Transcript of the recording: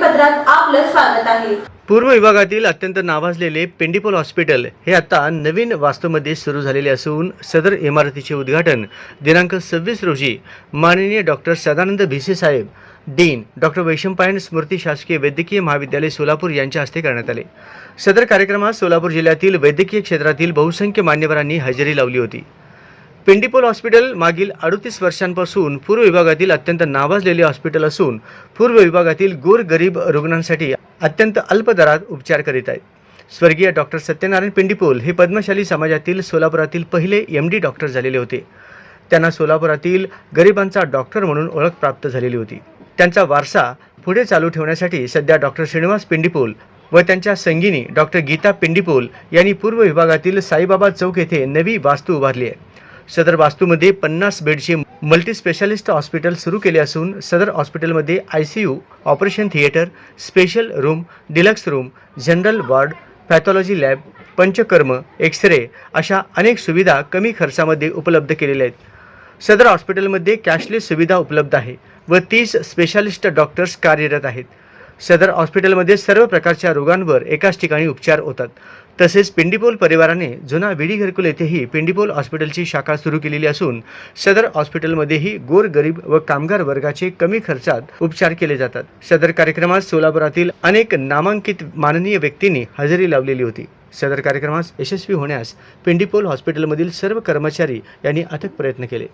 सत्रात आपलं स्वागत आहे. पूर्व विभागातील अत्यंत नावाजलेले पेंडिपोल हॉस्पिटल हे आता नवीन वास्तूमध्ये सुरू झालेले असून सदर इमारतीचे उद्घाटन दिनांक सव्वीस रोजी माननीय डॉक्टर सदानंद भिसे साहेब डीन डॉक्टर वैशंपायन स्मृती शासकीय वैद्यकीय महाविद्यालय सोलापूर यांच्या हस्ते करण्यात आले. सदर कार्यक्रमात सोलापूर जिल्ह्यातील वैद्यकीय क्षेत्रातील बहुसंख्य मान्यवरांनी हजेरी लावली होती. पेंडिपोल हॉस्पिटल मागील अडतीस वर्षांपासून पूर्व विभागातील अत्यंत नावाजलेले हॉस्पिटल असून पूर्व विभागातील गोरगरीब रुग्णांसाठी अत्यंत अल्प दरात उपचार करीत आहेत. स्वर्गीय डॉक्टर सत्यनारायण पिंडीपोल हे पद्मशाली समाजातील सोलापुरातील पहिले एम डी डॉक्टर झालेले होते. त्यांना सोलापुरातील गरिबांचा डॉक्टर म्हणून ओळख प्राप्त झालेली होती. त्यांचा वारसा पुढे चालू ठेवण्यासाठी सध्या डॉक्टर श्रीनिवास पिंडीपोल व त्यांच्या संगिनी डॉक्टर गीता पिंडीपोल यांनी पूर्व विभागातील साईबाबा चौक येथे नवी वास्तू उभारली आहे. सदर वास्तूमध्ये पन्नास बेडचे मल्टी स्पेशालिस्ट हॉस्पिटल सुरू केले असून सदर हॉस्पिटलमध्ये I C U operation theatre special room deluxe room general ward pathology lab panchakarma x ray अशा अनेक सुविधा कमी खर्चामध्ये उपलब्ध केलेल्या आहेत. सदर हॉस्पिटलमध्ये कॅशलेस सुविधा उपलब्ध आहे व तीस स्पेशालिस्ट डॉक्टर्स कार्यरत आहेत. सदर हॉस्पिटलमध्ये सर्व प्रकारच्या रोगांवर एकाच ठिकाणी उपचार होतात. तसेच पेंडिपोल परिवाराने जुना विडी घरकुल येथेही पेंडिपोल हॉस्पिटलची शाखा सुरू केलेली असून सदर हॉस्पिटलमध्येही गोरगरीब व कामगार वर्गाचे कमी खर्चात उपचार केले जातात. सदर कार्यक्रमात सोलापुरातील अनेक नामांकित माननीय व्यक्तींनी हजेरी लावलेली होती. सदर कार्यक्रमास यशस्वी होण्यास पेंडिपोल हॉस्पिटलमधील सर्व कर्मचारी यांनी अथक प्रयत्न केले.